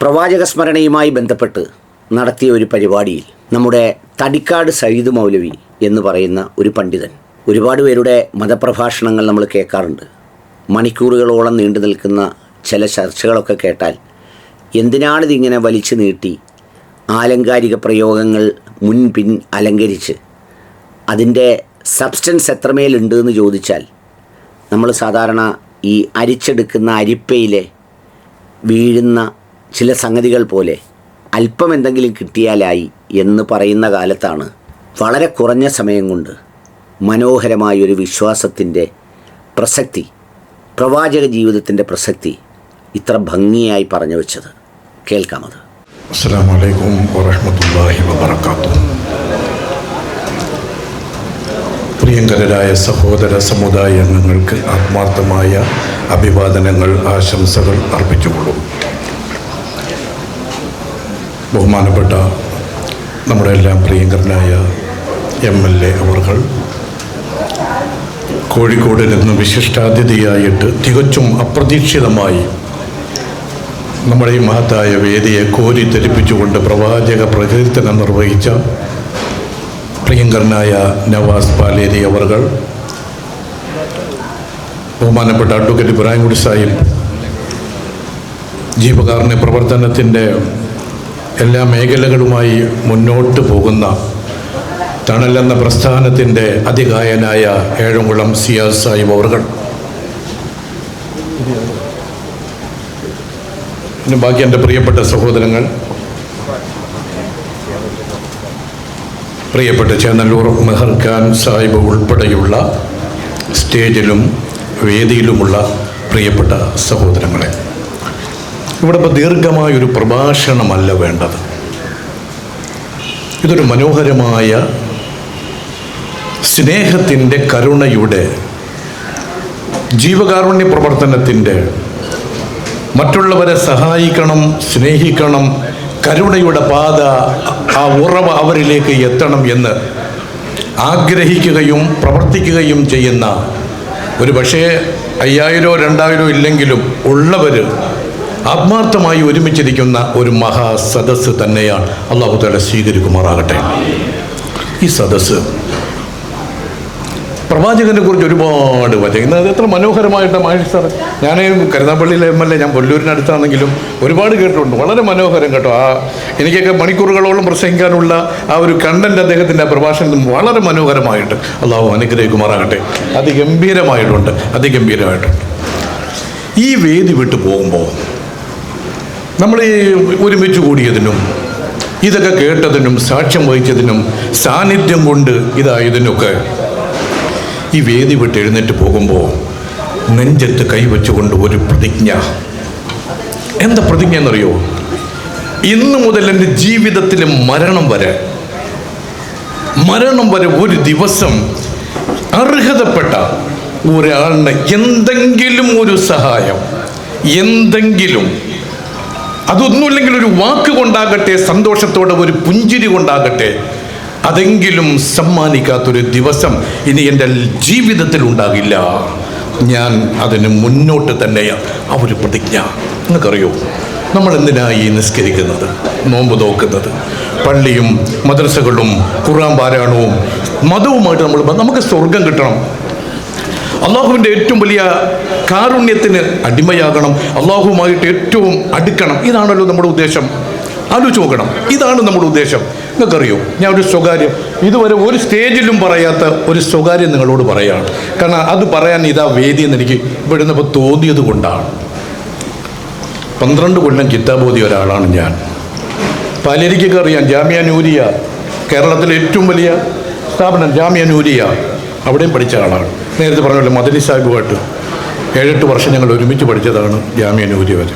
പ്രവാചക സ്മരണയുമായി ബന്ധപ്പെട്ട് നടത്തിയ ഒരു പരിപാടിയിൽ നമ്മുടെ തടിക്കാട് സയ്യിദ് മൗലവി എന്ന് പറയുന്ന ഒരു പണ്ഡിതൻ. ഒരുപാട് പേരുടെ മതപ്രഭാഷണങ്ങൾ നമ്മൾ കേൾക്കാറുണ്ട്. മണിക്കൂറുകളോളം നീണ്ടു നിൽക്കുന്ന ചില ചർച്ചകളൊക്കെ കേട്ടാൽ എന്തിനാണിതിങ്ങനെ വലിച്ചു നീട്ടി ആലങ്കാരിക പ്രയോഗങ്ങൾ മുൻപിൻ അലങ്കരിച്ച് അതിന്റെ സബ്സ്റ്റൻസ് എത്രമേലുണ്ട് എന്ന് ചോദിച്ചാൽ നമ്മൾ സാധാരണ ഈ അരിച്ചെടുക്കുന്ന അരിപ്പയിലെ വീഴുന്ന ചില സംഗതികൾ പോലെ അല്പം എന്തെങ്കിലും കിട്ടിയാലായി എന്ന് പറയുന്ന കാലത്താണ് വളരെ കുറഞ്ഞ സമയം കൊണ്ട് മനോഹരമായൊരു വിശ്വാസത്തിന്റെ പ്രസക്തി പ്രവാചക ജീവിതത്തിന്റെ പ്രസക്തി ഇത്ര ഭംഗിയായി പറഞ്ഞു വെച്ചത്. കേൾക്കാമത് അസ്സാം പ്രിയങ്കരായ സഹോദര സമുദായ അംഗങ്ങൾക്ക് ആത്മാർത്ഥമായ അഭിവാദനങ്ങൾ ആശംസകൾ അർപ്പിച്ചുകൊള്ളും. ബഹുമാനപ്പെട്ട നമ്മുടെ എല്ലാം പ്രിയങ്കരനായ എം എൽ എ അവർകൾ കോഴിക്കോട് നിന്ന് വിശിഷ്ടാതിഥിയായിട്ട് തികച്ചും അപ്രതീക്ഷിതമായി നമ്മുടെ ഈ മഹത്തായ വേദിയെ കോരി ധരിപ്പിച്ചുകൊണ്ട് പ്രവാചക പ്രകീർത്തനം നിർവഹിച്ച പ്രിയങ്കരനായ നവാസ് പാലേരി അവർകൾ ബഹുമാനപ്പെട്ട അഡ്വക്കേറ്റ് ഇബ്രാഹിംകുടി സാഹിബ് ജീവകാരുണ്യ പ്രവർത്തനത്തിന്റെ എല്ലാ മേഖലകളുമായി മുന്നോട്ട് പോകുന്ന തണലെന്ന പ്രസ്ഥാനത്തിന്റെ അതികായനായ ഏഴംകുളം സിയാസ് സാഹിബ് പിന്നെ ബാക്കി എന്റെ പ്രിയപ്പെട്ട സഹോദരങ്ങൾ പ്രിയപ്പെട്ട ചേന്നല്ലൂർ മെഹർ ഖാൻ സാഹിബ് ഉൾപ്പെടെയുള്ള സ്റ്റേജിലും വേദിയിലുമുള്ള പ്രിയപ്പെട്ട സഹോദരങ്ങളെ. ഇവിടെ ഇപ്പോൾ ദീർഘമായൊരു പ്രഭാഷണമല്ല വേണ്ടത്. ഇതൊരു മനോഹരമായ സ്നേഹത്തിന്റെ കരുണയുടെ ജീവകാരുണ്യ പ്രവർത്തനത്തിന്റെ മറ്റുള്ളവരെ സഹായിക്കണം സ്നേഹിക്കണം കരുണയുടെ പാത ആ ഉറവ അവരിലേക്ക് എത്തണം എന്ന് ആഗ്രഹിക്കുകയും പ്രവർത്തിക്കുകയും ചെയ്യുന്ന ഒരു പക്ഷേ അയ്യായിരോ രണ്ടായിരോ ഇല്ലെങ്കിലും ഉള്ളവർ ആത്മാർത്ഥമായി ഒരുമിച്ചിരിക്കുന്ന ഒരു മഹാസദസ്സ് തന്നെയാണ് അള്ളാഹു താല സ്വീകരിക്കുമാറാകട്ടെ. ഈ സദസ് പ്രവാചകനെ കുറിച്ച് ഒരുപാട് വചനം അത് എത്ര മനോഹരമായിട്ട് മഹേഷ് സാർ ഞാൻ കരുനാപ്പള്ളിയിലെ എം എൽ എ ഞാൻ പൊല്ലൂരിനടുത്താണെങ്കിലും ഒരുപാട് കേട്ടിട്ടുണ്ട്. വളരെ മനോഹരം കേട്ടോ. ആ എനിക്കൊക്കെ മണിക്കൂറുകളോളം പ്രസംഗിക്കാനുള്ള ആ ഒരു കണ്ടന്റ് അദ്ദേഹത്തിന്റെ പ്രഭാഷണത്തിൽ വളരെ മനോഹരമായിട്ട് അള്ളാഹു അനുഗ്രഹിക്കുമാറാകട്ടെ. അതിഗംഭീരമായിട്ടുണ്ട്. അതിഗംഭീരമായിട്ടുണ്ട്. ഈ വേദി വിട്ടു പോകുമ്പോൾ നമ്മൾ ഈ ഒരുമിച്ച് കൂടിയതിനും ഇതൊക്കെ കേട്ടതിനും സാക്ഷ്യം വഹിച്ചതിനും സാന്നിധ്യം കൊണ്ട് ഇതായതിനൊക്കെ ഈ വേദി വിട്ട് എഴുന്നേറ്റ് പോകുമ്പോൾ നെഞ്ചത്ത് കൈവച്ചുകൊണ്ട് ഒരു പ്രതിജ്ഞ. എന്താ പ്രതിജ്ഞ എന്നറിയോ? ഇന്ന് മുതൽ എന്റെ ജീവിതത്തിലെ മരണം വരെ മരണം വരെ ഒരു ദിവസം അർഹതപ്പെട്ട ഒരാളിന് എന്തെങ്കിലും ഒരു സഹായം എന്തെങ്കിലും അതൊന്നുമില്ലെങ്കിൽ ഒരു വാക്ക് കൊണ്ടാകട്ടെ സന്തോഷത്തോടെ ഒരു പുഞ്ചിരി കൊണ്ടാകട്ടെ. അതെങ്കിലും സമ്മാനിക്കാത്തൊരു ദിവസം ഇനി എന്റെ ജീവിതത്തിൽ ഉണ്ടാകില്ല. ഞാൻ അതിന് മുന്നോട്ട് തന്നെയാണ് ആ ഒരു പ്രതിജ്ഞ. നിങ്ങൾക്കറിയോ? നമ്മൾ എന്തിനായി നിസ്കരിക്കുന്നത്? നോമ്പ് നോക്കുന്നത്. പള്ളിയും മദ്രസകളും ഖുറാൻ പാരായണവും മതവുമായിട്ട് നമ്മൾ നമുക്ക് സ്വർഗം കിട്ടണം. അള്ളാഹുവിന്റെ ഏറ്റവും വലിയ കാരുണ്യത്തിന് അടിമയാകണം അള്ളാഹുവുമായിട്ട് ഏറ്റവും അടുക്കണം. ഇതാണല്ലോ നമ്മുടെ ഉദ്ദേശം. ആലോചിച്ച് നോക്കണം. ഇതാണ് നമ്മുടെ ഉദ്ദേശം. നിങ്ങൾക്കറിയോ? ഞാൻ ഒരു സ്വകാര്യം. ഇതുവരെ ഒരു സ്റ്റേജിലും പറയാത്ത ഒരു സ്വകാര്യം നിങ്ങളോട് പറയാണ് കാരണം അത് പറയാൻ ഇതാ വേദി എന്ന് എനിക്ക് ഇവിടെ നിന്നിപ്പോൾ തോന്നിയത് കൊണ്ടാണ്. പന്ത്രണ്ട് കൊല്ലം ചിത്താബോധി ഒരാളാണ് ഞാൻ. പലരിക്കൊക്കെ അറിയാം ജാമ്യ നൂരിയ. കേരളത്തിലെ ഏറ്റവും വലിയ സ്ഥാപനം ജാമ്യ നൂരിയ. അവിടെയും പഠിച്ച ആളാണ്. നേരത്തെ പറഞ്ഞല്ലോ മദനി സാഹിബുമായിട്ട് ഏഴെട്ട് വർഷം ഞങ്ങൾ ഒരുമിച്ച് പഠിച്ചതാണ് ജാമ്യ നൂരിയ വരെ.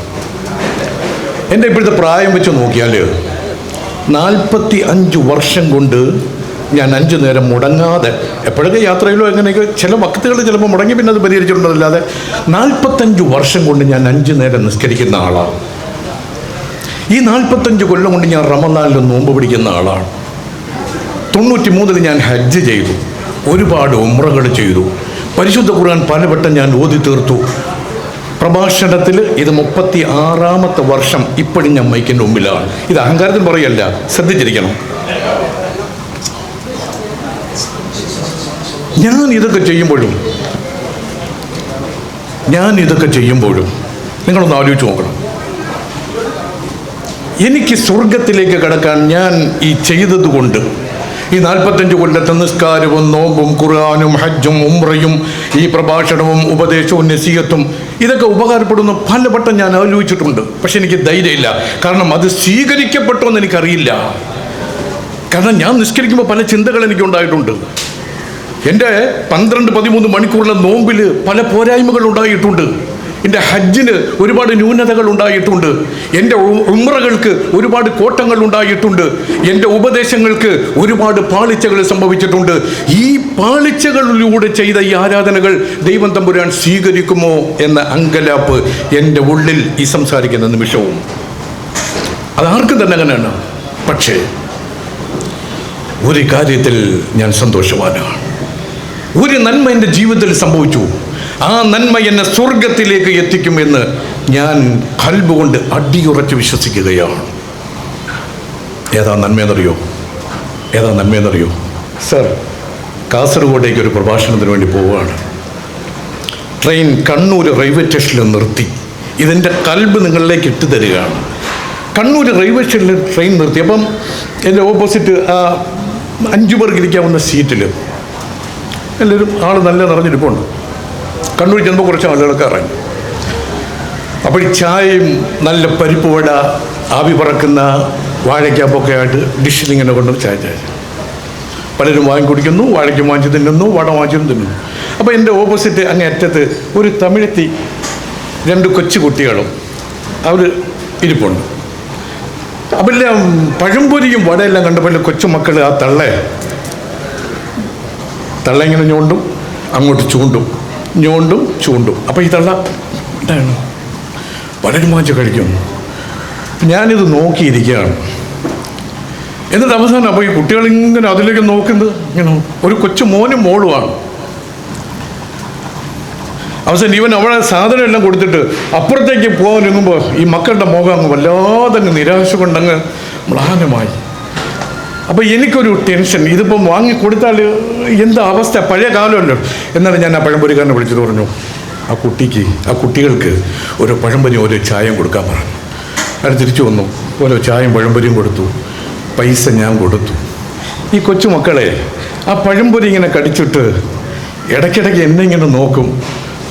എന്റെ ഇപ്പോഴത്തെ പ്രായം വെച്ച് നോക്കിയാൽ നാൽപ്പത്തി അഞ്ച് വർഷം കൊണ്ട് ഞാൻ അഞ്ചു നേരം മുടങ്ങാതെ എപ്പോഴൊക്കെ യാത്രയിലോ എങ്ങനെയൊക്കെ ചില വക്തുകൾ ചിലപ്പോൾ മുടങ്ങി പിന്നെ അത് പരിഹരിച്ചിട്ടുണ്ടല്ലാതെ നാൽപ്പത്തഞ്ച് വർഷം കൊണ്ട് ഞാൻ അഞ്ച് നേരം നിസ്കരിക്കുന്ന ആളാണ്. ഈ നാൽപ്പത്തഞ്ച് കൊല്ലം കൊണ്ട് ഞാൻ റമദാനിൽ നോമ്പ് പിടിക്കുന്ന ആളാണ്. തൊണ്ണൂറ്റി മൂന്നിൽ ഞാൻ ഹജ്ജ് ചെയ്തു. ഒരുപാട് ഉമ്രകൾ ചെയ്തു. പരിശുദ്ധ ഖുർആൻ പലവട്ടം ഞാൻ ഓതി തീർത്തു. പ്രഭാഷണത്തിൽ ഇത് മുപ്പത്തി ആറാമത്തെ വർഷം ഇപ്പോഴും ഞാൻ മൈക്കിന്റെ മുമ്പിലാണ്. ഇത് അഹങ്കാരത്തിൽ പറയല്ല ശ്രദ്ധിച്ചിരിക്കണം. ഞാൻ ഇതൊക്കെ ചെയ്യുമ്പോഴും ഞാൻ ഇതൊക്കെ ചെയ്യുമ്പോഴും നിങ്ങളൊന്ന് ആലോചിച്ച് നോക്കണം. എനിക്ക് സ്വർഗത്തിലേക്ക് കടക്കാൻ ഞാൻ ഈ ചെയ്തതുകൊണ്ട് ഈ നാൽപ്പത്തഞ്ച് കൊല്ലത്തെ നിസ്കാരവും നോമ്പും ഖുർആാനും ഹജ്ജും ഉംറയും ഈ പ്രഭാഷണവും ഉപദേശവും നസീഹത്തും ഇതൊക്കെ ഉപകാരപ്പെടുന്ന. പല വട്ടം ഞാൻ ആലോചിച്ചിട്ടുണ്ട്. പക്ഷെ എനിക്ക് ധൈര്യമില്ല. കാരണം അത് സ്വീകരിക്കപ്പെട്ടോ എന്ന് എനിക്കറിയില്ല. കാരണം ഞാൻ നിസ്കരിക്കുമ്പോൾ പല ചിന്തകൾ എനിക്കുണ്ടായിട്ടുണ്ട്. എന്റെ പന്ത്രണ്ട് പതിമൂന്ന് മണിക്കൂറിലെ നോമ്പിൽ പല പോരായ്മകൾ ഉണ്ടായിട്ടുണ്ട്. എന്റെ ഹജ്ജിന് ഒരുപാട് ന്യൂനതകൾ ഉണ്ടായിട്ടുണ്ട്. എന്റെ ഉമ്രകൾക്ക് ഒരുപാട് കോട്ടങ്ങൾ ഉണ്ടായിട്ടുണ്ട്. എന്റെ ഉപദേശങ്ങൾക്ക് ഒരുപാട് പാളിച്ചകൾ സംഭവിച്ചിട്ടുണ്ട്. ഈ പാളിച്ചകളിലൂടെ ചെയ്ത ഈ ആരാധനകൾ ദൈവം തമ്പുരാൻ സ്വീകരിക്കുമോ എന്ന അങ്കലാപ്പ് എന്റെ ഉള്ളിൽ ഈ സംസാരിക്കുന്ന നിമിഷവും. അതാർക്കും തന്നെ അങ്ങനെയാണ് പക്ഷേ ഒരു കാര്യത്തിൽ ഞാൻ സന്തോഷവാനാണ്. ഒരു നന്മ എന്റെ ജീവിതത്തിൽ സംഭവിച്ചു. ആ നന്മ എന്നെ സ്വർഗത്തിലേക്ക് എത്തിക്കുമെന്ന് ഞാൻ കൽബ് കൊണ്ട് അടിയുറച്ച് വിശ്വസിക്കുകയാണ്. ഏതാ നന്മയെന്നറിയോ? ഏതാ നന്മയെന്നറിയോ? സർ കാസർഗോഡേക്ക് ഒരു പ്രഭാഷണത്തിന് വേണ്ടി പോവുകയാണ്. ട്രെയിൻ കണ്ണൂർ റെയിൽവേ സ്റ്റേഷനിൽ നിർത്തി. ഇതിന്റെ കൽബ് നിങ്ങളിലേക്ക് ഇട്ട് തരികയാണ്. കണ്ണൂർ റെയിൽവേ സ്റ്റേഷനിൽ ട്രെയിൻ നിർത്തി. അപ്പം എന്റെ ഓപ്പോസിറ്റ് ആ അഞ്ചു പേർക്ക് ഇരിക്കാവുന്ന സീറ്റിൽ എല്ലാവരും ആൾ നല്ല നിറഞ്ഞിരിപ്പുണ്ട്. കണ്ണൂർ ചെന്നപ്പോൾ കുറച്ച് ആളുകളൊക്കെ ഇറങ്ങി. അപ്പോൾ ഈ ചായയും നല്ല പരിപ്പ് വട ആവി പറക്കുന്ന വാഴയ്ക്കാപ്പൊക്കെ ആയിട്ട് ഡിഷിൽ ഇങ്ങനെ കൊണ്ട് ചായ ചായ പലരും വാങ്ങി കുടിക്കുന്നു വാഴയ്ക്ക് വാങ്ങിച്ച് തിന്നുന്നു വട വാങ്ങിച്ചും തിന്നുന്നു. അപ്പോൾ എന്റെ ഓപ്പോസിറ്റ് അങ്ങേ അറ്റത്ത് ഒരു തമിഴത്തി രണ്ട് കൊച്ചു കുട്ടികളും അവർ ഇരിപ്പുണ്ട്. അപ്പം എല്ലാം പഴംപൊരിയും വടയെല്ലാം കണ്ടപ്പോൾ കൊച്ചുമക്കൾ ആ തള്ളേ തള്ള ഇങ്ങനെ ഞോണ്ടും അങ്ങോട്ട് ചൂണ്ടും. ഞോണ്ടും ചൂണ്ടും. അപ്പോൾ ഈ തള്ള എന്താണ് വളരെ മാച്ച് കഴിക്കും ഞാനിത് നോക്കിയിരിക്കുകയാണ്. എന്നിട്ട് അവസാനം അപ്പോൾ ഈ കുട്ടികളിങ്ങനെ അതിലേക്ക് നോക്കുന്നത് ഇങ്ങനെ ഒരു കൊച്ചു മോനും മോളുമാണ്. അവസാനം ഇവൻ അവളെ സാധനം എല്ലാം കൊടുത്തിട്ട് അപ്പുറത്തേക്ക് പോകാനൊങ്ങുമ്പോൾ ഈ മക്കളുടെ മുഖം അങ്ങ് വല്ലാതെ അങ്ങ് നിരാശ കൊണ്ടങ്ങ് മ്ലാനമായി. അപ്പോൾ എനിക്കൊരു ടെൻഷൻ. ഇതിപ്പം വാങ്ങി കൊടുത്താൽ എന്താ അവസ്ഥ? പഴയ കാലമല്ലോ. എന്നാണ് ഞാൻ ആ പഴംപൊരിക്കാരനെ വിളിച്ചത് പറഞ്ഞു ആ കുട്ടിക്ക് ആ കുട്ടികൾക്ക് ഒരു പഴംപൊരി ഓരോ ചായയും കൊടുക്കാൻ പറഞ്ഞു അവർ തിരിച്ചു വന്നു. ഓരോ ചായയും പഴംപൊരിയും കൊടുത്തു. പൈസ ഞാൻ കൊടുത്തു. ഈ കൊച്ചുമക്കളെ ആ പഴംപൊരി ഇങ്ങനെ കടിച്ചിട്ട് ഇടയ്ക്കിടയ്ക്ക് എന്നെ ഇങ്ങനെ നോക്കും.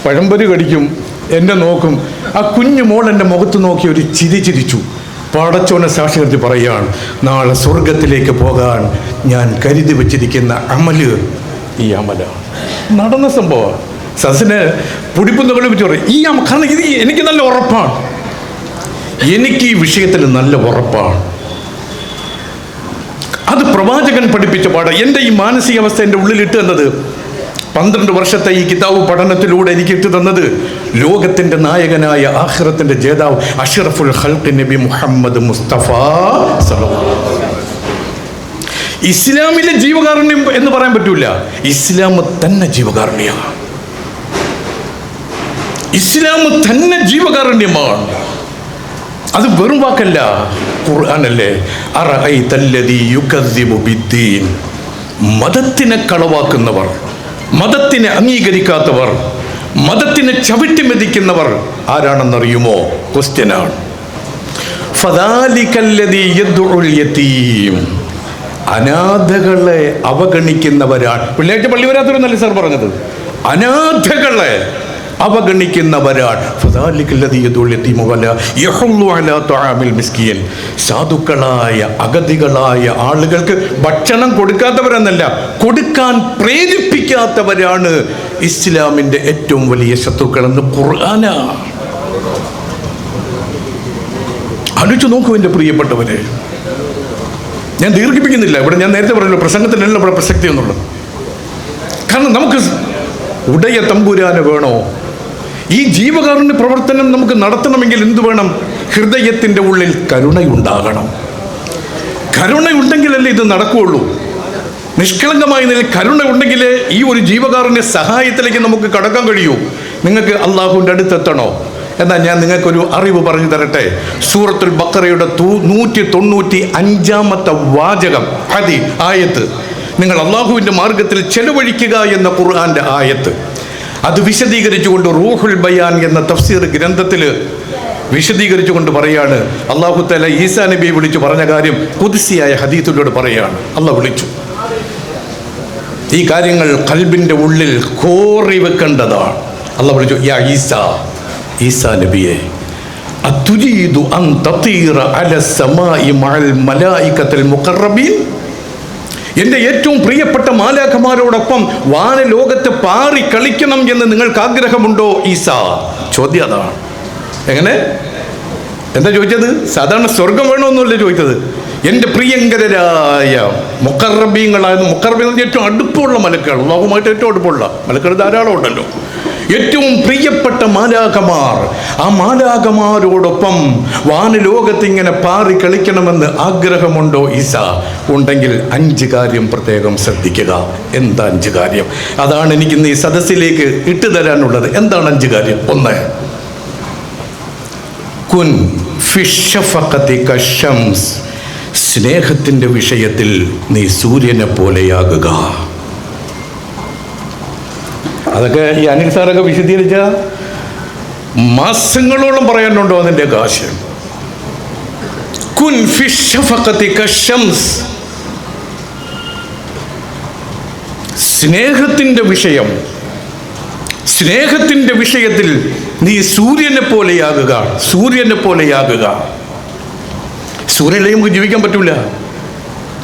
പഴംപൊരി കടിക്കും എന്നെ നോക്കും. ആ കുഞ്ഞു മോൾ എന്റെ മുഖത്ത് നോക്കി ഒരു ചിരി ചിരിച്ചു. പടച്ചോനെ സാക്ഷി നിർത്തി പറയുകയാണ് നാളെ സ്വർഗത്തിലേക്ക് പോകാൻ ഞാൻ കരുതി വെച്ചിരിക്കുന്ന അമൽ ഈ അമലാണ് നടന്ന സംഭവം. സസിന് പുടിപ്പുന്നകളെ വെച്ച് പറയും ഈ അമ കാരണം ഇത് എനിക്ക് നല്ല ഉറപ്പാണ്. എനിക്ക് ഈ വിഷയത്തിൽ നല്ല ഉറപ്പാണ്. അത് പ്രവാചകൻ പഠിപ്പിച്ച പാഠം. എന്റെ ഈ മാനസികാവസ്ഥ എന്റെ ഉള്ളിലിട്ട് തന്നത് പന്ത്രണ്ട് വർഷത്തെ ഈ കിതാബ് പഠനത്തിലൂടെ എനിക്ക് ഇട്ടു തന്നത് ലോകത്തിന്റെ നായകനായ ആഹ്റത്തിന്റെ ജേതാവ് അഷറഫുൽ ഹൽക്ക് നബി മുഹമ്മദ് മുസ്തഫ ഇസ്ലാമിലെ ജീവകാരുണ്യം എന്ന് പറയാൻ പറ്റൂല. ഇസ്ലാം തന്നെ ജീവകാരുണ്യമാണ്. ഇസ്ലാം തന്നെ ജീവകാരുണ്യമാണ്. അത് വെറും വാക്കല്ല. ഖുർആാനല്ലേ മതത്തിനെ കളവാക്കുന്നവർ. മതത്തിനെ അംഗീകരിക്കാത്തവർ മതത്തിനെ ചവിട്ടി മെതിക്കുന്നവർ ആരാണെന്നറിയുമോ? യതീം. അനാഥകളെ അവഗണിക്കുന്നവരാണ് വെള്ളിയാഴ്ച പള്ളി വരാത്തവരെന്നല്ലേ സാർ പറഞ്ഞത്? അനാഥകളെ അവഗണിക്കുന്നവരാണ് സാധുക്കളായ അഗതികളായ ആളുകൾക്ക് ഭക്ഷണം കൊടുക്കാത്തവരെന്നല്ല കൊടുക്കാൻ പ്രേരിപ്പിക്കാത്തവരാണ് ഇസ്ലാമിന്റെ ഏറ്റവും വലിയ ശത്രുക്കളെന്ന് കുറാന ആലോചിച്ച് നോക്കൂ എന്റെ പ്രിയപ്പെട്ടവരെ. ഞാൻ ദീർഘിപ്പിക്കുന്നില്ല. ഇവിടെ ഞാൻ നേരത്തെ പറഞ്ഞല്ലോ പ്രസംഗത്തിനല്ലോ ഇവിടെ പ്രസക്തി എന്നുള്ളത്. കാരണം നമുക്ക് ഉടയ തമ്പുരാന് വേണോ? ഈ ജീവകാരുണ്യ പ്രവർത്തനം നമുക്ക് നടത്തണമെങ്കിൽ എന്തു വേണം? ഹൃദയത്തിന്റെ ഉള്ളിൽ കരുണയുണ്ടാകണം. കരുണയുണ്ടെങ്കിലല്ലേ ഇത് നടക്കുകയുള്ളൂ. നിഷ്കളങ്കമായ നിലയിൽ കരുണ ഉണ്ടെങ്കിൽ ഈ ഒരു ജീവകാരുണ്യ സഹായത്തിലേക്ക് നമുക്ക് കടക്കാൻ കഴിയൂ. നിങ്ങൾക്ക് അള്ളാഹുവിന്റെ അടുത്തെത്തണോ എന്നാൽ ഞാൻ നിങ്ങൾക്കൊരു അറിവ് പറഞ്ഞു തരട്ടെ. സൂറത്തുൽ ബക്കറയുടെ തൂ നൂറ്റി തൊണ്ണൂറ്റി അഞ്ചാമത്തെ വാചകം ഹതി ആയത്ത്. നിങ്ങൾ അള്ളാഹുവിന്റെ മാർഗത്തിൽ ചെലവഴിക്കുക എന്ന ഖുർആാന്റെ ആയത്ത്. അത് വിശദീകരിച്ചുകൊണ്ട് റൂഹുൽ ബയാൻ എന്ന തഫ്സീർ ഗ്രന്ഥത്തിൽ വിശദീകരിച്ചുകൊണ്ട് പറയാണ്. അള്ളാഹു തല ഈസാ നബിയെ വിളിച്ചു പറഞ്ഞ കാര്യം കുതിസിയായ ഹദീത്തിലൂടെ പറയാണ്. അള്ളാഹ് വിളിച്ചു. ഈ കാര്യങ്ങൾ കൽബിന്റെ ഉള്ളിൽ കോറി വെക്കേണ്ടതാണ്. അള്ളാഹ് വിളിച്ചു യാ ഈസ ഈസാ നബിയെ അതുരീദു അൻ തതീറ അല സമായി മഅൽ മലായികത്തിൽ മുഖറബീൻ എന്റെ ഏറ്റവും പ്രിയപ്പെട്ട മാലാഖമാരോടൊപ്പം വാനലോകത്ത് പാറി കളിക്കണം എന്ന് നിങ്ങൾക്ക് ആഗ്രഹമുണ്ടോ ഈസ? ചോദ്യം അതാണ്. എങ്ങനെ? എന്താ ചോദിച്ചത്? സാധാരണ സ്വർഗം വേണമെന്നല്ല ചോദിച്ചത്? എന്റെ പ്രിയങ്കരരായ മുക്കറബീങ്ങളായ മുക്കറബി ഏറ്റവും അടുപ്പമുള്ള മലക്കുകൾ അള്ളാഹുമായിട്ട് ഏറ്റവും അടുപ്പമുള്ള മലക്കുകൾ ധാരാളം ഉണ്ടല്ലോ. ഏറ്റവും പ്രിയപ്പെട്ട മാലാകമാർ ആ മാലാകമാരോടൊപ്പം വാനലോകത്ത് ഇങ്ങനെ പാറി കളിക്കണമെന്ന് ആഗ്രഹമുണ്ടോ ഈസ? ഉണ്ടെങ്കിൽ അഞ്ച് കാര്യം പ്രത്യേകം ശ്രദ്ധിക്കുക. എന്താ അഞ്ച് കാര്യം? അതാണ് എനിക്ക് ഇന്ന് ഈ സദസ്സിലേക്ക് ഇട്ടു തരാനുള്ളത്. എന്താണ് അഞ്ച് കാര്യം? ഒന്ന് കുൻ ഫിഷഫഖതി കശംസ് സ്നേഹത്തിന്റെ വിഷയത്തിൽ നീ സൂര്യനെ പോലെയാകുക. അതൊക്കെ ഈ അനിൽ സാറൊക്കെ വിശദീകരിച്ച മാസങ്ങളോളം പറയാനുണ്ടോ അതിന്റെ ആശയം കുൻ സ്നേഹത്തിന്റെ വിഷയം. സ്നേഹത്തിന്റെ വിഷയത്തിൽ നീ സൂര്യനെ പോലെയാകുക സൂര്യനെ പോലെയാകുക സൂര്യനെയും നമുക്ക് ജീവിക്കാൻ പറ്റൂല.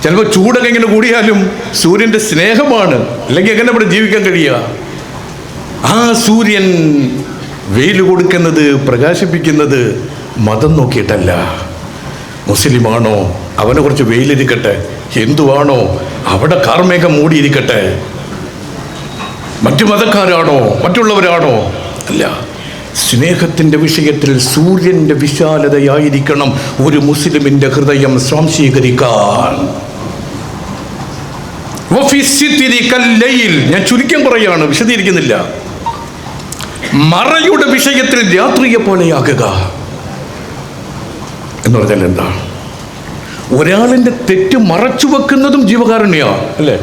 ചിലപ്പോൾ ചൂടൊക്കെ ഇങ്ങനെ കൂടിയാലും സൂര്യന്റെ സ്നേഹമാണ്. അല്ലെങ്കിൽ എങ്ങനെ ഇവിടെ ജീവിക്കാൻ കഴിയുക? ആ സൂര്യൻ വെയിൽ കൊടുക്കുന്നത് പ്രകാശിപ്പിക്കുന്നത് മതം നോക്കിയിട്ടല്ല. മുസ്ലിമാണോ അവനെ കുറച്ച് വെയിലിരിക്കട്ടെ. ഹിന്ദുവാണോ അവിടെ കാർമേഘം മൂടിയിരിക്കട്ടെ. മറ്റു മതക്കാരാണോ മറ്റുള്ളവരാണോ? അല്ല. സ്നേഹത്തിന്റെ വിഷയത്തിൽ സൂര്യന്റെ വിശാലതയായിരിക്കണം ഒരു മുസ്ലിമിന്റെ ഹൃദയം സ്വാംശീകരിക്കാൻ. ഞാൻ ചുരുക്കം പറയാണ് വിശദീകരിക്കുന്നില്ല. മറയുടെ വിഷയത്തിൽ രാത്രിയെ പോലെയാകുക എന്ന് പറഞ്ഞാൽ എന്താ? ഒരാളിന്റെ തെറ്റ് മറച്ചു വെക്കുന്നതും ജീവകാരുണ്യമാണ് അല്ലേ?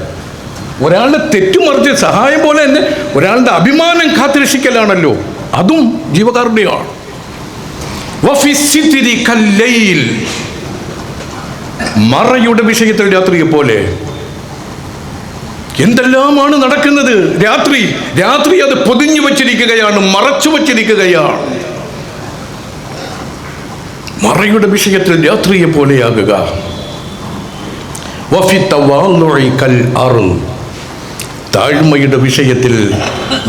ഒരാളുടെ തെറ്റ് മറിച്ച് സഹായം പോലെ തന്നെ ഒരാളുടെ അഭിമാനം കാത്തുരക്ഷിക്കലാണല്ലോ. അതും ജീവകാരുണ്യമാണ് മറയുടെ വിഷയത്തിൽ രാത്രിയെ പോലെ എന്തെല്ലാമാണ് നടക്കുന്നത്? രാത്രി രാത്രി അത് പൊതിഞ്ഞു വച്ചിരിക്കുകയാണ് മറച്ചു വച്ചിരിക്കുകയാണ്. മറയുടെ വിഷയത്തിൽ രാത്രിയെ പോലെയാകുക. താഴ്മയുടെ വിഷയത്തിൽ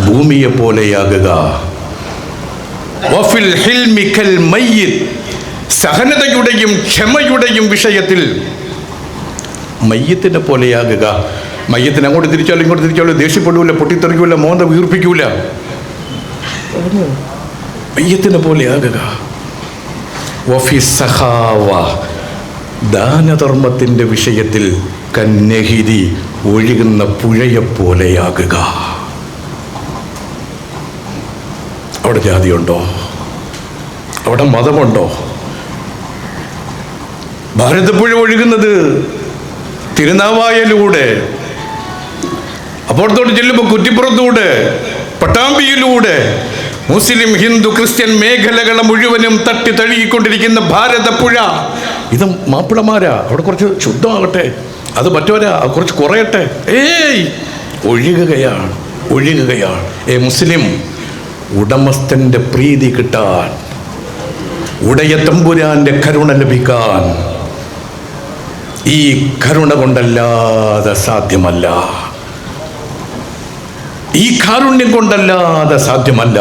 ഭൂമിയെ പോലെയാകുക. സഹനതയുടെയും ക്ഷമയുടെയും വിഷയത്തിൽ മയ്യത്തിനെ പോലെയാകുക. മയ്യത്തിന് അങ്ങോട്ട് തിരിച്ചാലും ഇങ്ങോട്ട് തിരിച്ചാലും ദേഷ്യപ്പെടൂല പൊട്ടിത്തെറിക്കൂല മോന്ത വീർപ്പിക്കൂല. മയ്യത്തിനെ പോലെ ആകുക. സഖാവ ദാനധർമ്മത്തിന്റെ വിഷയത്തിൽ കന്യഹിരി ഒഴുകുന്ന പുഴയെപ്പോലെയാകുക അവിടെ ജാതിയുണ്ടോ? അവിടെ മതമുണ്ടോ? ഭാരതപ്പുഴ ഒഴുകുന്നത് തിരുനാവായലൂടെ അപ്പുറത്തോട്ട് ചെല്ലുമ്പോൾ കുറ്റിപ്പുറത്തൂടെ പട്ടാമ്പിയിലൂടെ മുസ്ലിം ഹിന്ദു ക്രിസ്ത്യൻ മേഖലകളെ മുഴുവനും തട്ടി തഴുകിക്കൊണ്ടിരിക്കുന്ന ഭാരതപ്പുഴ. ഇത് മാപ്പിളമാരാ? അവിടെ കുറച്ച് ശുദ്ധമാകട്ടെ. അത് മറ്റവരാ? കുറച്ച് കുറയട്ടെ. ഏയ്! ഒഴുകുകയാണ് ഒഴുകുകയാണ്. ഏ മുസ്ലിം ഉടമസ്ഥന്റെ പ്രീതി കിട്ടാൻ ഉടയ തമ്പുരാന്റെ കരുണ ലഭിക്കാൻ ഈ കരുണ കൊണ്ടല്ലാതെ സാധ്യമല്ല. ഈ കാരുണ്യം കൊണ്ടല്ലാതെ സാധ്യമല്ല.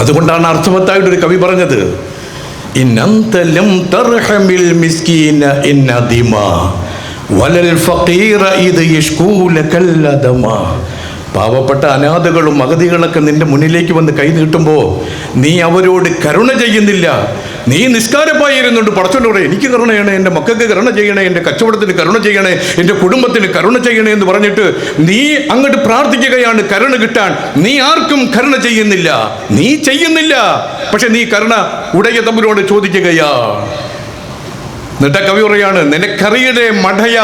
അതുകൊണ്ടാണ് അർത്ഥവത്തായിട്ട് ഒരു കവി പറഞ്ഞത്. പാവപ്പെട്ട അനാഥകളും അഗതികളൊക്കെ നിന്റെ മുന്നിലേക്ക് വന്ന് കൈ നീട്ടുമ്പോൾ നീ അവരോട് കരുണ ചെയ്യുന്നില്ല. നീ നിസ്കാരപ്പായി ഇരുന്നുണ്ട് പടച്ചോണ്ടോടെ എനിക്ക് കരുണ ചെയ്യണേ എന്റെ മക്കൾക്ക് കരുണ ചെയ്യണേ എന്റെ കച്ചവടത്തിന് കരുണ ചെയ്യണേ എന്റെ കുടുംബത്തിന് കരുണ ചെയ്യണേ എന്ന് പറഞ്ഞിട്ട് നീ അങ്ങോട്ട് പ്രാർത്ഥിക്കുകയാണ് കരുണ കിട്ടാൻ. നീ ആർക്കും കരുണ ചെയ്യുന്നില്ല. നീ ചെയ്യുന്നില്ല. പക്ഷെ നീ കരുണ ഉടയ തമ്മിലോട് ചോദിക്കുകയാ. എന്നിട്ട് കവി പറയാണ് നിനക്കറിയടേ മഠയ.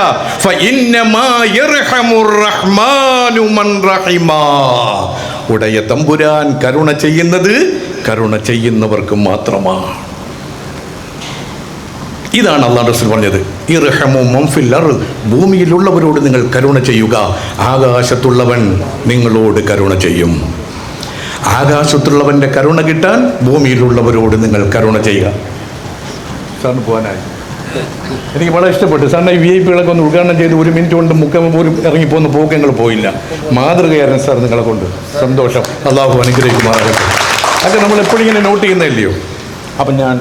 ഉടയ തമ്പുരാൻ കരുണ ചെയ്യുന്നത് കരുണ ചെയ്യുന്നവർക്ക് മാത്രമാണ് ഇതാണ് അള്ളാഹ് റസൂൽ പറഞ്ഞത്. ഇർഹമു മംഫിൽ അർദ്. ഭൂമിയിലുള്ളവരോട് നിങ്ങൾ കരുണ ചെയ്യുക. ആകാശത്തുള്ളവൻ നിങ്ങളോട് കരുണ ചെയ്യും. ആകാശത്തുള്ളവന്റെ കരുണ കിട്ടാൻ ഭൂമിയിലുള്ളവരോട് നിങ്ങൾ കരുണ ചെയ്യുക. സാറിന് പോകാനായി. എനിക്ക് വളരെ ഇഷ്ടപ്പെട്ടു. സാറിന് ഈ വി ഐ പികളൊക്കെ ഒന്ന് ഉദ്ഘാടനം ചെയ്ത് ഒരു മിനിറ്റ് കൊണ്ട് മുക്കം പോലും ഇറങ്ങിപ്പോകുന്ന പോക്ക് ഞങ്ങൾ പോയില്ല. മാതൃകയായിരുന്നു സാർ നിങ്ങളെ കൊണ്ട്. സന്തോഷം. അള്ളാഹു അനുഗ്രഹിക്കുമാറാകട്ടെ. അതൊക്കെ നമ്മൾ എപ്പോഴും ഇങ്ങനെ നോട്ട് ചെയ്യുന്നതല്ലയോ? അപ്പം ഞാൻ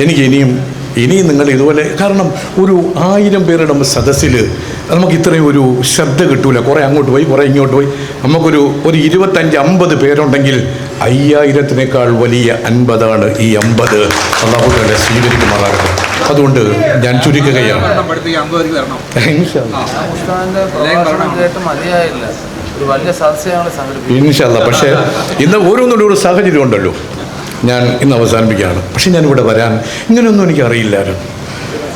എനിക്ക് ഇനിയും ഇനിയും നിങ്ങൾ ഇതുപോലെ കാരണം ഒരു ആയിരം പേരുടെ സദസ്സിൽ നമുക്ക് ഇത്രയും ഒരു ശ്രദ്ധ കിട്ടൂല. കുറേ അങ്ങോട്ട് പോയി കുറേ ഇങ്ങോട്ട് പോയി. നമുക്കൊരു ഒരു ഇരുപത്തഞ്ച് അമ്പത് പേരുണ്ടെങ്കിൽ അയ്യായിരത്തിനേക്കാൾ വലിയ അൻപതാണ് ഈ അമ്പത്. അള്ളാഹുദാലെ സ്വീകരിക്കുമാറാകട്ടെ. അതുകൊണ്ട് ഞാൻ ചുരുക്കുകയാണ്. ഇൻഷല്ല പക്ഷേ ഇന്ന് ഓരോന്നിനും ഒരു സാഹചര്യം ഉണ്ടല്ലോ. ഞാൻ ഇന്ന് അവസാനിപ്പിക്കുകയാണ്. പക്ഷെ ഞാനിവിടെ വരാൻ ഇങ്ങനെയൊന്നും എനിക്ക് അറിയില്ലായിരുന്നു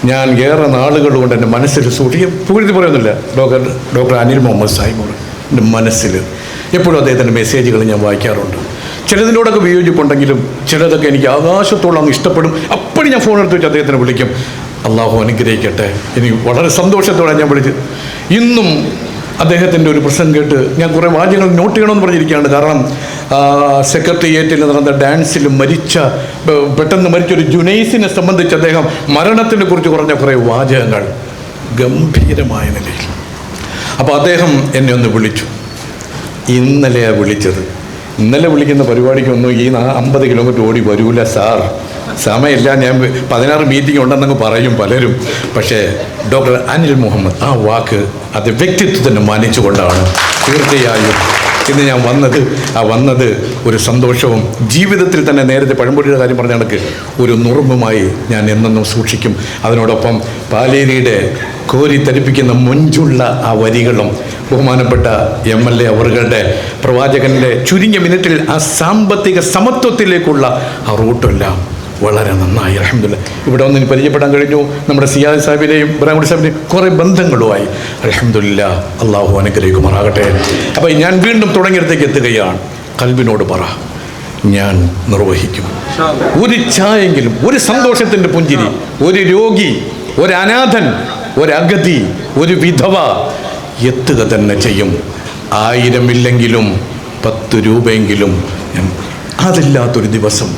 ഞാൻ ഏറെ നാളുകൾ കൊണ്ട് എന്റെ മനസ്സിൽ സൂക്ഷിക്കും പുകഴ്ത്തി പറയുന്നില്ല. ഡോക്ടർ ഡോക്ടർ അനിൽ മുഹമ്മദ് സാഹിബ് എന്റെ മനസ്സിൽ. എപ്പോഴും അദ്ദേഹത്തിന്റെ മെസ്സേജുകൾ ഞാൻ വായിക്കാറുണ്ട്. ചിലതിനോടൊക്കെ വിയോജിപ്പുണ്ടെങ്കിലും ചിലതൊക്കെ എനിക്ക് ആകാശത്തോളം ഇഷ്ടപ്പെടും. അപ്പോഴും ഞാൻ ഫോൺ എടുത്ത് വെച്ച് അദ്ദേഹത്തിനെ വിളിക്കും. അള്ളാഹു അനുഗ്രഹിക്കട്ടെ. എനിക്ക് വളരെ സന്തോഷത്തോടെ ഞാൻ വിളിച്ച്. ഇന്നും അദ്ദേഹത്തിന്റെ ഒരു പ്രശ്നം കേട്ട് ഞാൻ കുറേ വാചകങ്ങൾ നോട്ട് ചെയ്യണമെന്ന് പറഞ്ഞിരിക്കുകയാണ്. കാരണം സെക്രട്ടേറിയറ്റിൽ നടന്ന ഡാൻസിൽ മരിച്ച പെട്ടെന്ന് മരിച്ച ഒരു ജുനൈസിനെ സംബന്ധിച്ച് അദ്ദേഹം മരണത്തിനെ കുറിച്ച് കുറഞ്ഞ കുറേ വാചകങ്ങൾ ഗംഭീരമായ നിലയിൽ. അപ്പോൾ അദ്ദേഹം എന്നെ ഒന്ന് വിളിച്ചു. ഇന്നലെയാണ് വിളിച്ചത്. ഇന്നലെ വിളിക്കുന്ന പരിപാടിക്കൊന്നും ഈ അമ്പത് കിലോമീറ്റർ ഓടി വരൂല സാർ സമയമില്ല. ഞാൻ പതിനാറ് മീറ്റിംഗ് ഉണ്ടെന്നങ്ങ് പറയും പലരും. പക്ഷേ ഡോക്ടർ അനിൽ മുഹമ്മദ് ആ വാക്ക് അത് വ്യക്തിത്വത്തിന് മാനിച്ചുകൊണ്ടാണ്. തീർച്ചയായും ഇന്ന് ഞാൻ വന്നത് ആ വന്നത് ഒരു സന്തോഷവും ജീവിതത്തിൽ തന്നെ നേരത്തെ പഴംപൊടിയുടെ കാര്യം പറഞ്ഞ കണക്ക് ഒരു നുറുമ്പുമായി ഞാൻ എന്നെന്നും സൂക്ഷിക്കും. അതിനോടൊപ്പം പാലേരിയുടെ കോരി തരിപ്പിക്കുന്ന മുഞ്ചുള്ള ആ വരികളും ബഹുമാനപ്പെട്ട എം എൽ എ അവറുകളുടെ പ്രവാചകന്റെ ചുരുങ്ങിയ മിനിറ്റിൽ ആ സാമ്പത്തിക സമത്വത്തിലേക്കുള്ള ആ റൂട്ടെല്ലാം വളരെ നന്നായി അലഹമില്ല ഇവിടെ ഒന്നിന് പരിചയപ്പെടാൻ കഴിഞ്ഞു. നമ്മുടെ സിയാദ് സാഹിബിനെയും ഇബ്രാഹിം സാഹിബിനെയും കുറേ ബന്ധങ്ങളുമായി. അലഹമില്ല അള്ളാഹു അനുഗ്രഹിക്കുമാറാകട്ടെ. അപ്പോൾ ഞാൻ വീണ്ടും തുടങ്ങിയടത്തേക്ക് എത്തുകയാണ്. കൽവിനോട് പറ ഞാൻ നിർവഹിക്കും. ഒരു ചായെങ്കിലും ഒരു സന്തോഷത്തിന്റെ പുഞ്ചിരി ഒരു രോഗി ഒരു അനാഥൻ ഒരു അഗതി ഒരു വിധവ എത്തുക തന്നെ ചെയ്യും. ആയിരമില്ലെങ്കിലും പത്ത് രൂപയെങ്കിലും ഞാൻ അതില്ലാത്തൊരു ദിവസം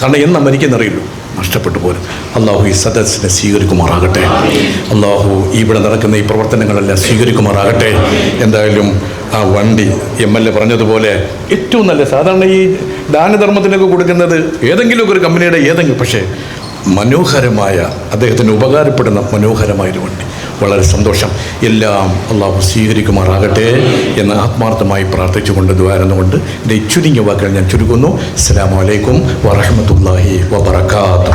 കാരണം എന്ന് മരിക്കുന്നറിയുള്ളൂ നഷ്ടപ്പെട്ടു പോലും. അള്ളാഹു ഈ സദസ്സിനെ സ്വീകരിക്കുമാറാകട്ടെ. അള്ളാഹു ഇവിടെ നടക്കുന്ന ഈ പ്രവർത്തനങ്ങളെല്ലാം സ്വീകരിക്കുമാറാകട്ടെ. എന്തായാലും ആ വണ്ടി എം എൽ എ പറഞ്ഞതുപോലെ ഏറ്റവും നല്ല സാധാരണ ഈ ദാനധർമ്മത്തിനൊക്കെ കൊടുക്കുന്നത് ഏതെങ്കിലുമൊക്കെ ഒരു കമ്പനിയുടെ ഏതെങ്കിലും പക്ഷേ മനോഹരമായ അദ്ദേഹത്തിന് ഉപകാരപ്പെടുന്ന മനോഹരമായൊരു വണ്ടി. വളരെ സന്തോഷം. എല്ലാം അള്ളാഹു സ്വീകരിക്കുമാറാകട്ടെ എന്ന് ആത്മാർത്ഥമായി പ്രാർത്ഥിച്ചുകൊണ്ട് ദ്വാരുന്നുകൊണ്ട് എന്റെ ചുരുങ്ങിയ വാക്കുകൾ ഞാൻ ചുരുക്കുന്നു. അസ്സലാമു അലൈക്കും വറഹമത്തല്ലാഹി വബർക്കാത്തു